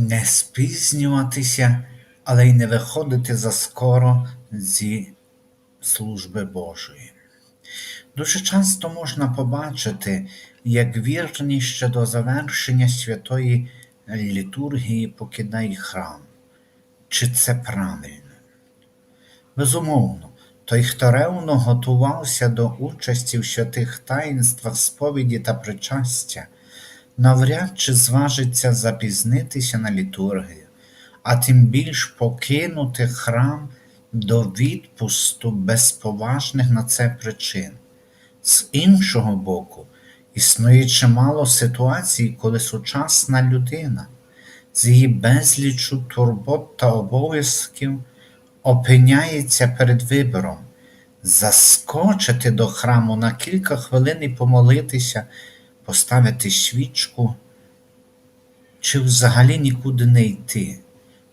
не спізнюватися, але й не виходити заскоро зі служби Божої. Дуже часто можна побачити, як вірні ще до завершення святої літургії покидають храм. Чи це правильно? Безумовно, той, хто ревно готувався до участі в святих таїнствах сповіді та причастя, навряд чи зважиться запізнитися на літургію, а тим більш покинути храм до відпусту без поважних на це причин. З іншого боку, існує чимало ситуацій, коли сучасна людина з її безлічу турбот та обов'язків опиняється перед вибором заскочити до храму на кілька хвилин і помолитися, поставити свічку, чи взагалі нікуди не йти,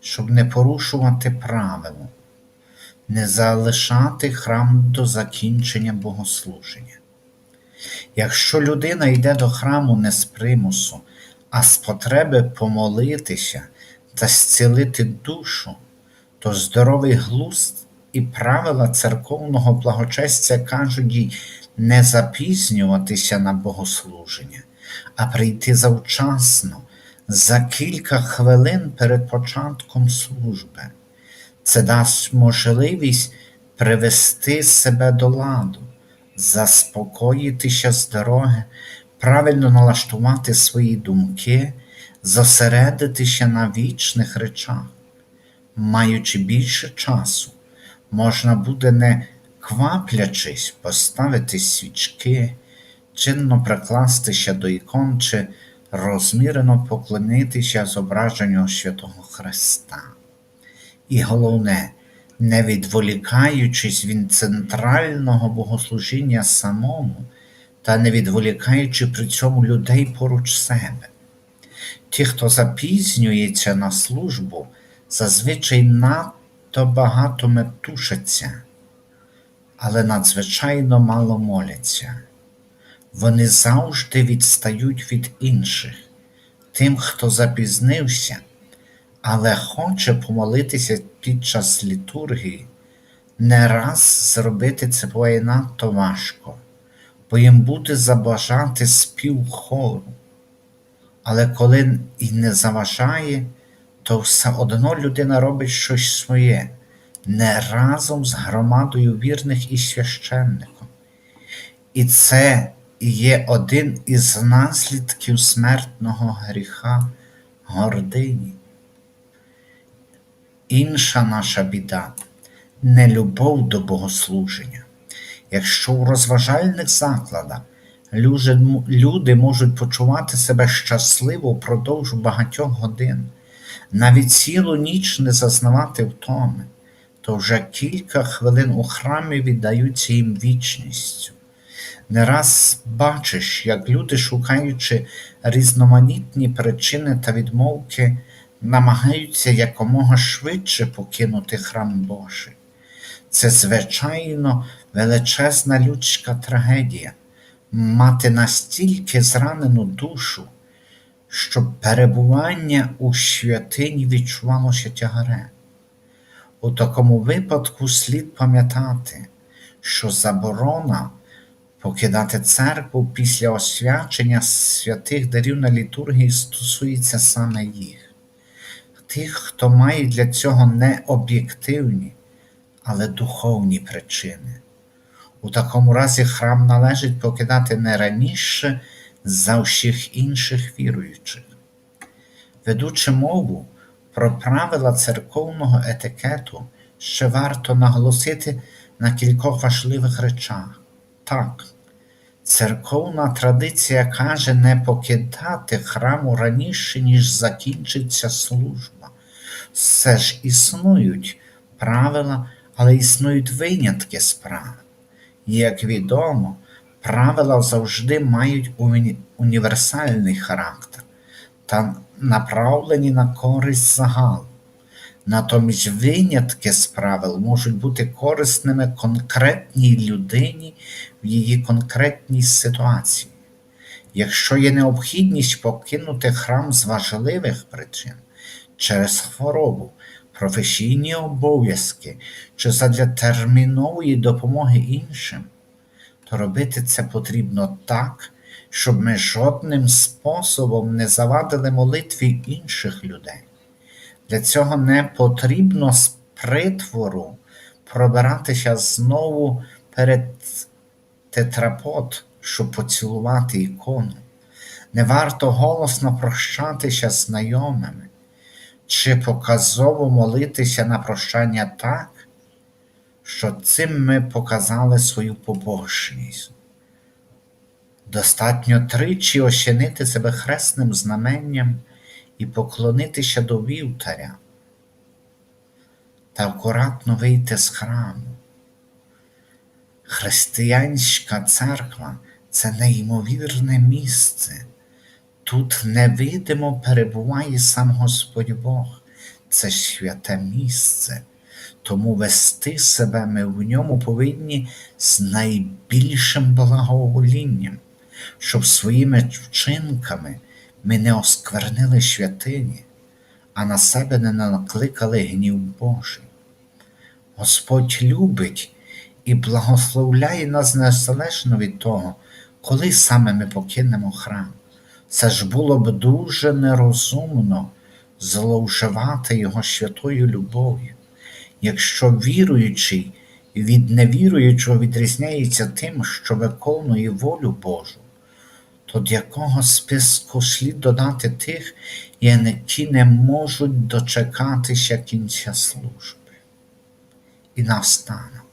щоб не порушувати правило, не залишати храм до закінчення богослуження. Якщо людина йде до храму не з примусу, а з потреби помолитися та зцілити душу, то здоровий глузд і правила церковного благочестя кажуть їй не запізнюватися на богослуження, а прийти завчасно, за кілька хвилин перед початком служби. Це дасть можливість привести себе до ладу, заспокоїтися з дороги, правильно налаштувати свої думки, зосередитися на вічних речах. Маючи більше часу, можна буде не кваплячись поставити свічки, чинно прикластися до ікон чи розмірено поклонитися зображенню Святого Христа. І головне, не відволікаючись від центрального богослужіння самому та не відволікаючи при цьому людей поруч себе. Ті, хто запізнюється на службу, зазвичай надто багато метушаться, але надзвичайно мало моляться. Вони завжди відстають від інших. Тим, хто запізнився, але хоче помолитися під час літургії, не раз зробити це буває надто важко, бо їм буде забажати спів хору. Але коли і не заважає, то все одно людина робить щось своє, не разом з громадою вірних і священником. І це є один із наслідків смертного гріха гордині. Інша наша біда нелюбов до богослуження. Якщо у розважальних закладах люди можуть почувати себе щасливо впродовж багатьох годин, навіть цілу ніч не зазнавати втоми, то вже кілька хвилин у храмі віддаються їм вічністю. Не раз бачиш, як люди, шукаючи різноманітні причини та відмовки, намагаються якомога швидше покинути храм Божий. Це, звичайно, величезна людська трагедія мати настільки зранену душу, щоб перебування у святині відчувалося тягарем. У такому випадку слід пам'ятати, що заборона покидати церкву після освячення святих дарів на літургії стосується саме їх тих, хто має для цього не об'єктивні, але духовні причини. У такому разі храм належить покидати не раніше за всіх інших віруючих. Ведучи мову про правила церковного етикету, ще варто наголосити на кількох важливих речах. Так, церковна традиція каже не покидати храму раніше, ніж закінчиться служба. Все ж існують правила, але існують винятки з правил. Як відомо, правила завжди мають універсальний характер та направлені на користь загалу. Натомість винятки з правил можуть бути корисними конкретній людині в її конкретній ситуації. Якщо є необхідність покинути храм з важливих причин, через хворобу, професійні обов'язки чи задля термінової допомоги іншим, то робити це потрібно так, щоб ми жодним способом не завадили молитві інших людей. Для цього не потрібно з притвору пробиратися знову перед тетрапот, щоб поцілувати ікону. Не варто голосно прощатися з знайомими чи показово молитися на прощання так, що цим ми показали свою побожність. Достатньо тричі ощенити себе хресним знаменням і поклонитися до вівтаря та акуратно вийти з храму. Християнська церква це неймовірне місце. Тут невидимо перебуває сам Господь Бог, це святе місце, тому вести себе ми в ньому повинні з найбільшим благоволінням, щоб своїми вчинками ми не осквернили святині, а на себе не накликали гнів Божий. Господь любить і благословляє нас незалежно від того, коли саме ми покинемо храм. Це ж було б дуже нерозумно зловживати Його святою любов'ю. Якщо віруючий від невіруючого відрізняється тим, що виконує волю Божу, до якого списку слід додати тих, які не можуть дочекатися кінця служби. І наостанок.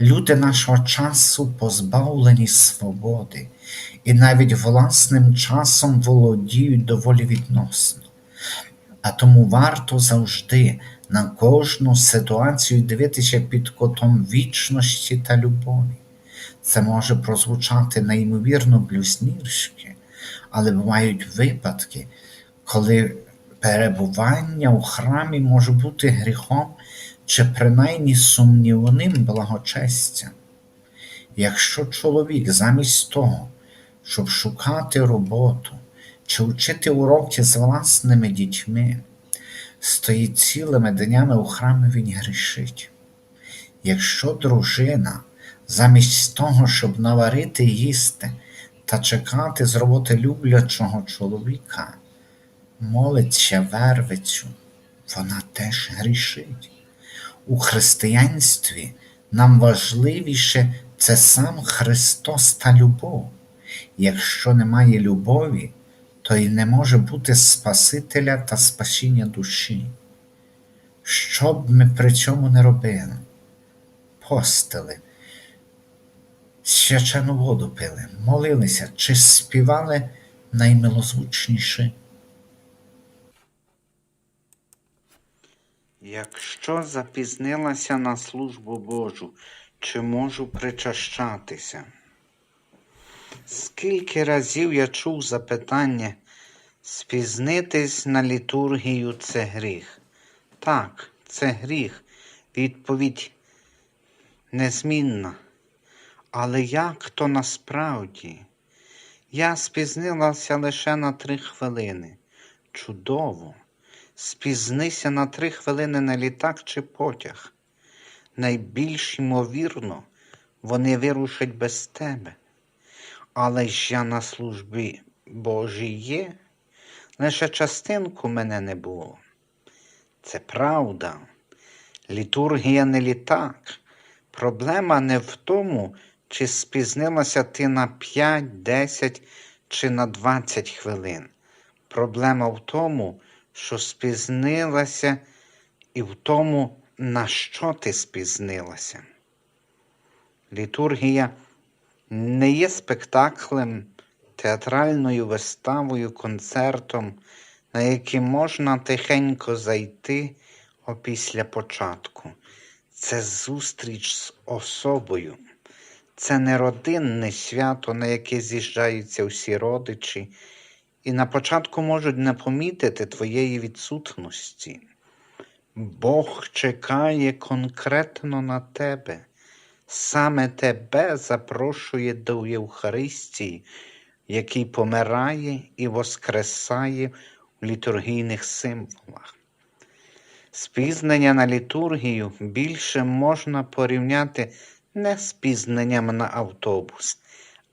Люди нашого часу позбавлені свободи і навіть власним часом володіють доволі відносно. А тому варто завжди на кожну ситуацію дивитися під котом вічності та любові. Це може прозвучати неймовірно блюзнірськи, але бувають випадки, коли перебування у храмі може бути гріхом чи принаймні сумнівним благочестям. Якщо чоловік замість того, щоб шукати роботу чи вчити уроки з власними дітьми, стоїть цілими днями у храмі він грішить. Якщо дружина, замість того, щоб наварити їсти та чекати з роботи люблячого чоловіка, молиться вервицю, вона теж грішить. У християнстві нам важливіше це сам Христос та любов. Якщо немає любові, то й не може бути Спасителя та спасіння душі. Що б ми при цьому не робили? Постили, свячену воду пили, молилися чи співали наймилозвучніше. Якщо запізнилася на службу Божу, чи можу причащатися? Скільки разів я чув запитання, спізнитись на літургію це гріх? Так, це гріх. Відповідь незмінна. Але як то насправді? Я спізнилася лише на три хвилини. Чудово! Спізнися на три хвилини на літак чи потяг. Найбільш ймовірно, вони вирушать без тебе. Але ж я на службі Божій є, лише частинку мене не було. Це правда. Літургія не літак. Проблема не в тому, чи спізнилася ти на 5, 10 чи на 20 хвилин. Проблема в тому, що спізнилася, і в тому, на що ти спізнилася. Літургія не є спектаклем, театральною виставою, концертом, на який можна тихенько зайти опісля початку. Це зустріч з особою. Це не родинне свято, на яке з'їжджаються всі родичі, і на початку можуть не помітити твоєї відсутності. Бог чекає конкретно на тебе, саме тебе запрошує до Євхаристії, який помирає і воскресає в літургійних символах. Спізнення на літургію більше можна порівняти не з спізненням на автобус,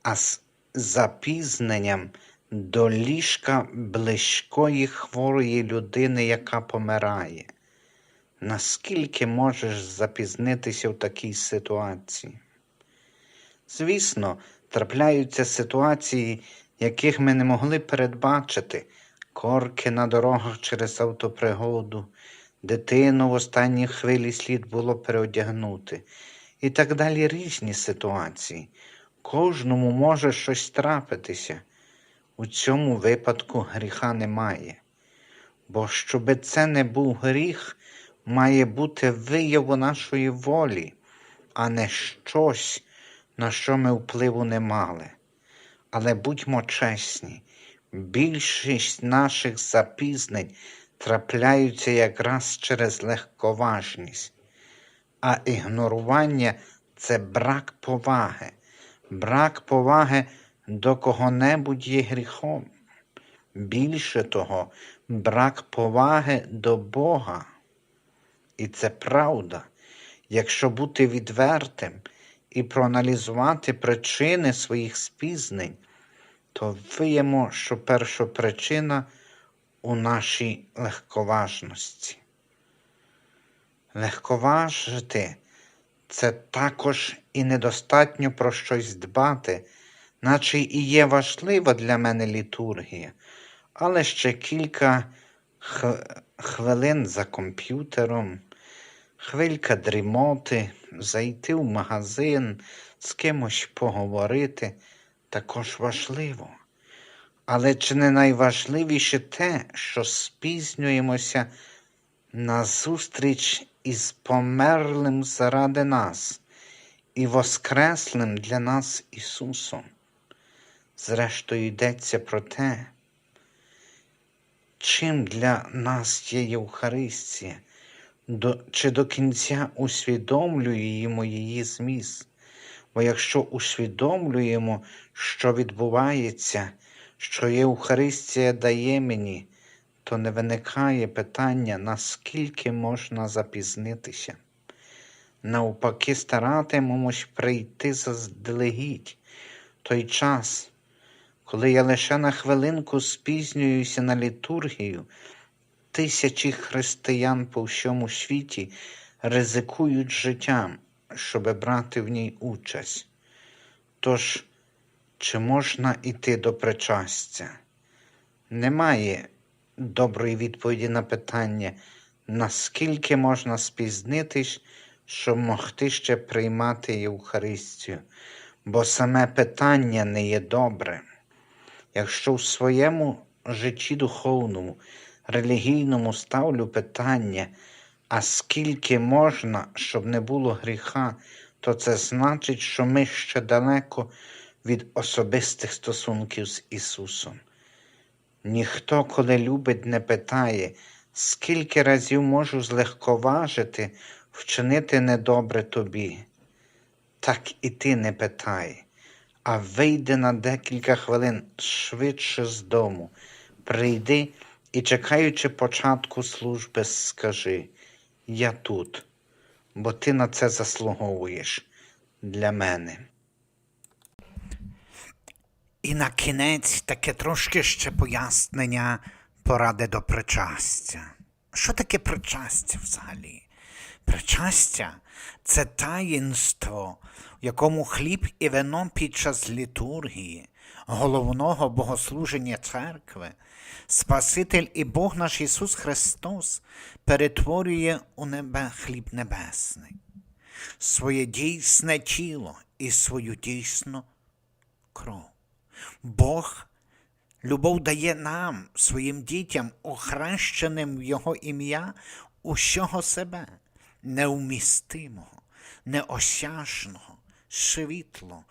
а з запізненням до ліжка близької хворої людини, яка помирає. Наскільки можеш запізнитися в такій ситуації? Звісно, трапляються ситуації, яких ми не могли передбачити, корки на дорогах через автопригоду, дитину в останній хвилі слід було переодягнути, і так далі різні ситуації. Кожному може щось трапитися. У цьому випадку гріха немає. Бо щоби це не був гріх, має бути вияву нашої волі, а не щось, на що ми впливу не мали. Але будьмо чесні, більшість наших запізнень трапляються якраз через легковажність, а ігнорування це брак поваги. Брак поваги до кого-небудь є гріхом. Більше того, брак поваги до Бога. І це правда. Якщо бути відвертим і проаналізувати причини своїх спізнень, то виємо, що першопричина у нашій легковажності. Легковажити це також і недостатньо про щось дбати, наче і є важлива для мене літургія, але ще кілька хвилин за комп'ютером, хвилька дрімоти, зайти в магазин, з кимось поговорити також важливо. Але чи не найважливіше те, що спізнюємося на зустріч із померлим заради нас і воскреслим для нас Ісусом? Зрештою йдеться про те, чим для нас є Євхаристія, до, чи до кінця усвідомлюємо її зміст. Бо якщо усвідомлюємо, що відбувається, що Євхаристія дає мені, то не виникає питання, наскільки можна запізнитися. Навпаки, старатимемось прийти заздалегідь той час, коли я лише на хвилинку спізнююся на літургію, тисячі християн по всьому світі ризикують життям, щоби брати в ній участь. Тож, чи можна йти до причастя? Немає доброї відповіді на питання, наскільки можна спізнитись, щоб могти ще приймати Євхаристію, бо саме питання не є добре. Якщо в своєму житті духовному, релігійному ставлю питання, а скільки можна, щоб не було гріха, то це значить, що ми ще далеко від особистих стосунків з Ісусом. Ніхто, коли любить, не питає, скільки разів можу злегковажити, вчинити недобре тобі. Так і ти не питай, а вийди на декілька хвилин швидше з дому, прийди і, чекаючи початку служби, скажи: Я тут, бо ти на це заслуговуєш для мене. І на кінець таке трошки ще пояснення поради до причастя. Що таке причастя взагалі? Причастя це таїнство, в якому хліб і вино під час літургії, головного богослуження церкви, Спаситель і Бог наш Ісус Христос перетворює у небе хліб небесний, своє дійсне тіло і свою дійсну кров. Бог любов дає нам, своїм дітям, охрещеним в Його ім'я, усього себе, неумістимого, неосяжного, світло,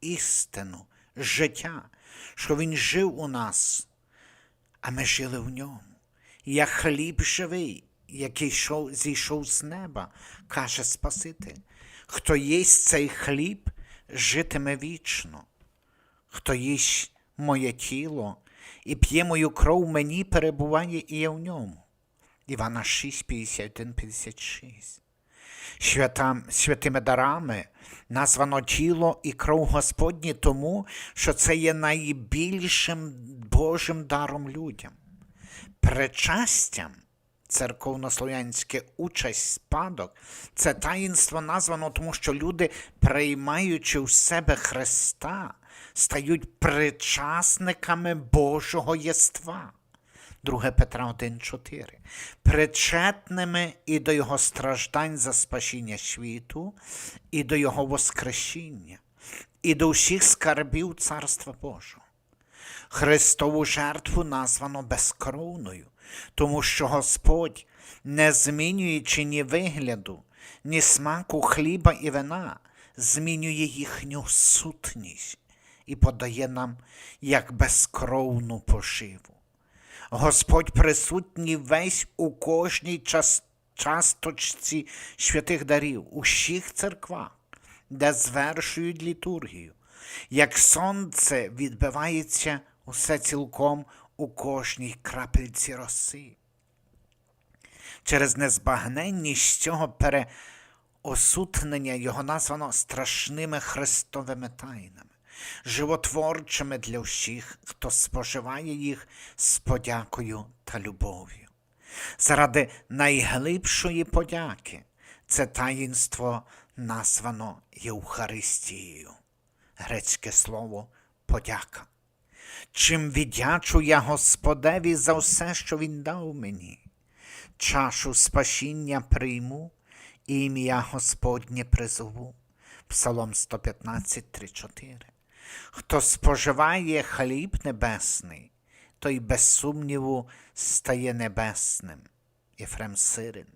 істину, життя, що Він жив у нас, а ми жили в ньому. Я хліб живий, який йшов, зійшов з неба, каже Спаситель. Хто їсть цей хліб, житиме вічно. Хто їсть моє тіло і п'є мою кров мені, перебуває і я в ньому. Івана 6, 51, 56. Свята, святими дарами названо тіло і кров Господні тому, що це є найбільшим Божим даром людям. Причастям, церковнослов'янське участь, спадок, це таїнство названо тому, що люди, приймаючи в себе Христа, стають причасниками Божого єства. 2 Петра 1,4. Причетними і до Його страждань за спасіння світу, і до Його воскресіння, і до всіх скарбів Царства Божого. Христову жертву названо безкровною, тому що Господь, не змінюючи ні вигляду, ні смаку хліба і вина, змінює їхню сутність і подає нам як безкровну поживу. Господь присутній весь у кожній час, часточці святих дарів, у всіх церквах, де звершують літургію. Як сонце відбивається усе цілком у кожній крапельці роси. Через незбагненність цього переосутнення його названо страшними Христовими тайнами, животворчими для всіх, хто споживає їх з подякою та любов'ю. Заради найглибшої подяки це таїнство названо Євхаристією, грецьке слово подяка. Чим віддячу я Господеві за все, що Він дав мені, чашу спасіння прийму, ім'я Господнє призову. Псалом 115, 3, 4. Хто споживає хліб небесний, той без сумніву стає небесним. Єфрем Сирин.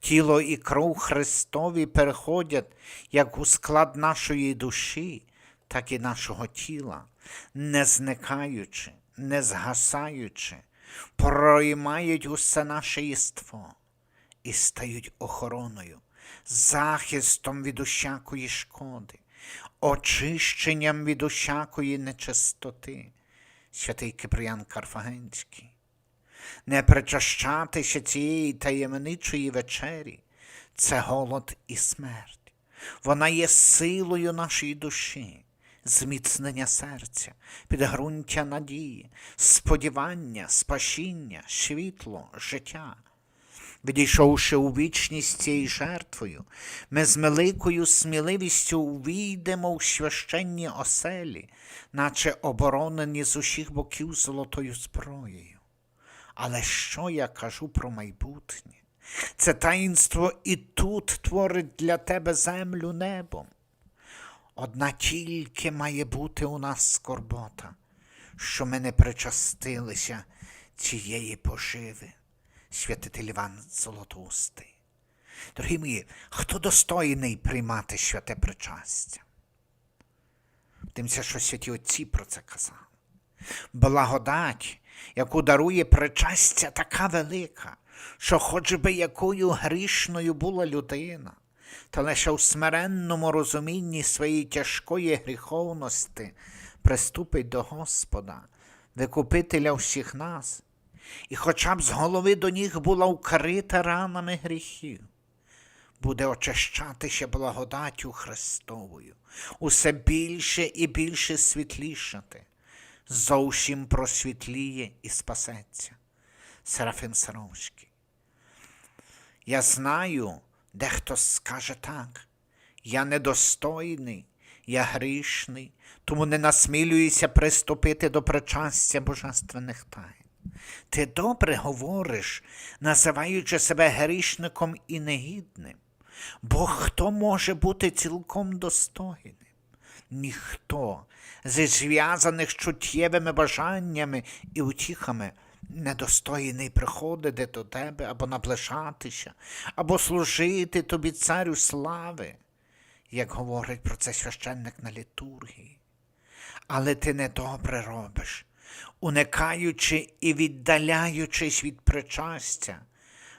Тіло і кров Христові переходять як у склад нашої душі, так і нашого тіла, не зникаючи, не згасаючи, проймають усе наше єство і стають охороною, захистом від усякої шкоди, очищенням від усякої нечистоти. Святий Киприян Карфагенський. Не причащатися цієї таємничої вечері це голод і смерть. Вона є силою нашої душі, зміцнення серця, підґрунтя надії, сподівання, спасіння, світло, життя. Відійшовши у вічність цією жертвою, ми з великою сміливістю увійдемо в священні оселі, наче оборонені з усіх боків золотою зброєю. Але що я кажу про майбутнє? Це таїнство і тут творить для тебе землю небом. Одна тільки має бути у нас скорбота, що ми не причастилися цієї поживи. Святитель Іван Золотоустий. Дорогі мої, хто достойний приймати святе причастя? Тимся, що святі отці про це казали. Благодать, яку дарує причастя, така велика, що хоч би якою грішною була людина, та лише у смиренному розумінні своєї тяжкої гріховності приступить до Господа, викупителя всіх нас, і хоча б з голови до ніг була вкрита ранами гріхів, буде очищатися благодаттю Христовою, усе більше і більше світлішати, зовсім просвітліє і спасеться. Серафим Саровський. Я знаю, дехто скаже так, я недостойний, я грішний, тому не насмілююся приступити до причастя божественних тайн. Ти добре говориш, називаючи себе грішником і негідним, бо хто може бути цілком достойним? Ніхто зі зв'язаних чуттєвими бажаннями і утіхами недостойний приходити до тебе або наближатися, або служити тобі царю слави, як говорить про це священник на літургії. Але ти недобре робиш, уникаючи і віддаляючись від причастя,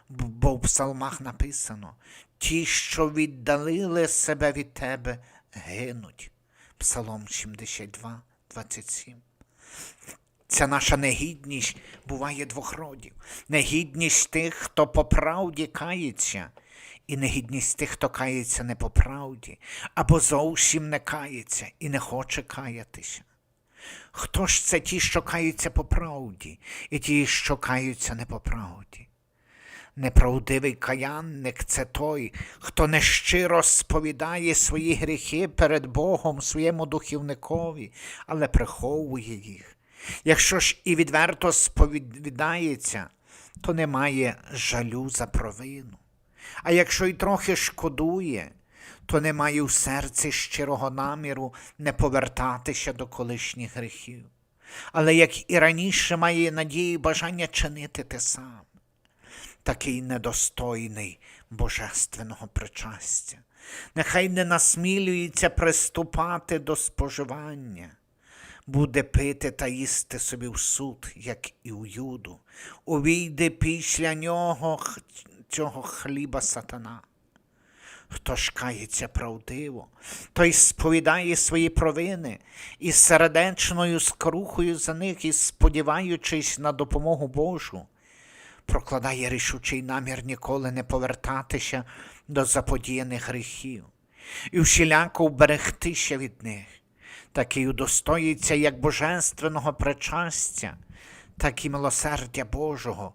бо в псалмах написано: ті, що віддалили себе від тебе, гинуть. Псалом 72, 27. Ця наша негідність буває двох родів. Негідність тих, хто по правді кається, і негідність тих, хто кається не по правді, або зовсім не кається і не хоче каятися. Хто ж це ті, що каються по правді, і ті, що каються не по правді? Неправдивий каянник це той, хто нещиро сповідає свої гріхи перед Богом своєму духівникові, але приховує їх. Якщо ж і відверто сповідається, то немає жалю за провину. А якщо й трохи шкодує, то немає у серці щирого наміру не повертатися до колишніх гріхів. Але як і раніше має надії бажання чинити те саме такий недостойний божественного причастя. Нехай не насмілюється приступати до споживання, буде пити та їсти собі в суд, як і у юду, увійде після нього цього хліба сатана. Хто ж кається правдиво, той сповідає свої провини і сердечною скрухою за них, і сподіваючись на допомогу Божу, прокладає рішучий намір ніколи не повертатися до заподіяних гріхів і всіляко вберегтися від них, такий удостоїться як божественного причастя, так і милосердя Божого,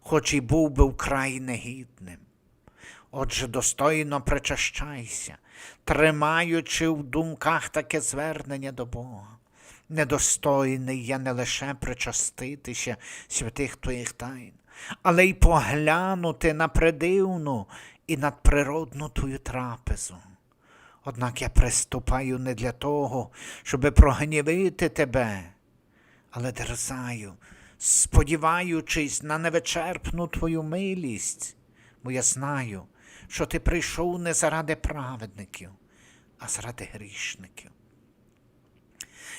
хоч і був би вкрай негідним. Отже, достойно причащайся, тримаючи в думках таке звернення до Бога. Недостойний я не лише причаститися святих твоїх тайн, але й поглянути на придивну і надприродну твою трапезу. Однак я приступаю не для того, щоби прогнівити тебе, але дерзаю, сподіваючись на невичерпну твою милість, бо я знаю, що ти прийшов не заради праведників, а заради грішників.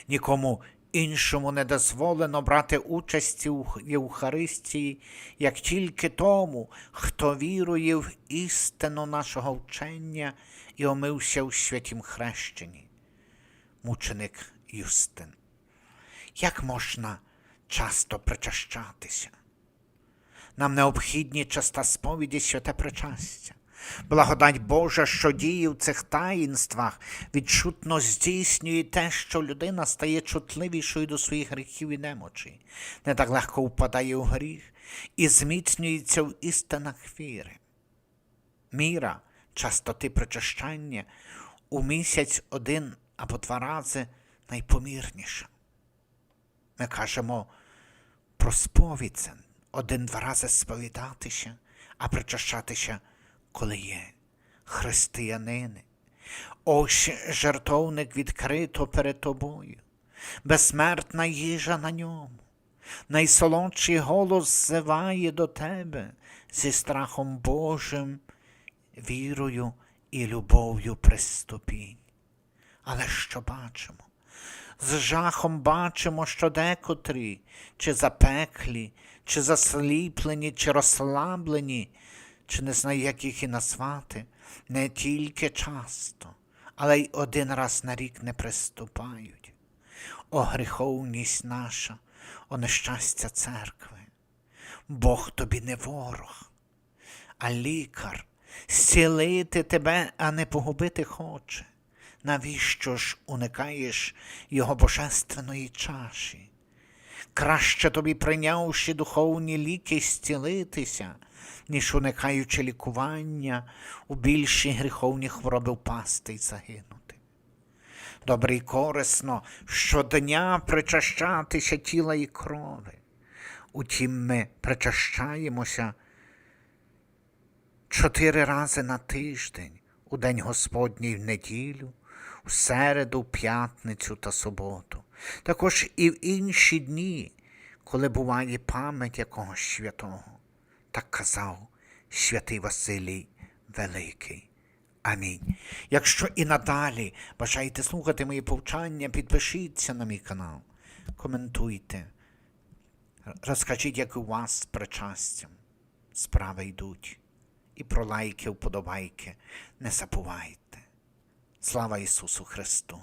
Нікому іншому не дозволено брати участі у Євхаристії, як тільки тому, хто вірує в істину нашого вчення і омився у святім хрещенні. Мученик Юстин. Як можна часто причащатися? Нам необхідні часта сповіді святе причастя. Благодать Божа, що діє в цих таїнствах, відчутно здійснює те, що людина стає чутливішою до своїх гріхів і немочі, не так легко впадає у гріх і зміцнюється в істинах віри. Міра частоти причащання у місяць один або два рази найпомірніша. Ми кажемо про сповідь один-два рази сповідатися, а причащатися, коли є християнини. Ось жертовник відкрито перед тобою, безсмертна їжа на ньому. Найсолодший голос ззиває до тебе зі страхом Божим, вірою і любов'ю приступінь. Але що бачимо? З жахом бачимо, що декотрі, чи запеклі, чи засліплені, чи розслаблені, чи не знаю, як їх і назвати, не тільки часто, але й один раз на рік не приступають. О гріховність наша, о нещастя церкви. Бог тобі не ворог, а лікар, зцілити тебе, а не погубити хоче. Навіщо ж уникаєш його божественної чаші? Краще тобі, прийнявши духовні ліки, зцілитися, ніж уникаючи лікування, у більші гріховні хвороби впасти й загинути. Добре й корисно щодня причащатися тіла і крови. Утім, ми причащаємося чотири рази на тиждень, у День Господній в неділю, у середу, п'ятницю та суботу, також і в інші дні, коли буває пам'ять якогось святого. Так казав святий Василій Великий. Амінь. Якщо і надалі бажаєте слухати мої повчання, підпишіться на мій канал, коментуйте, розкажіть, як у вас з причастям справи йдуть. І про лайки, вподобайки не забувайте. Слава Ісусу Христу!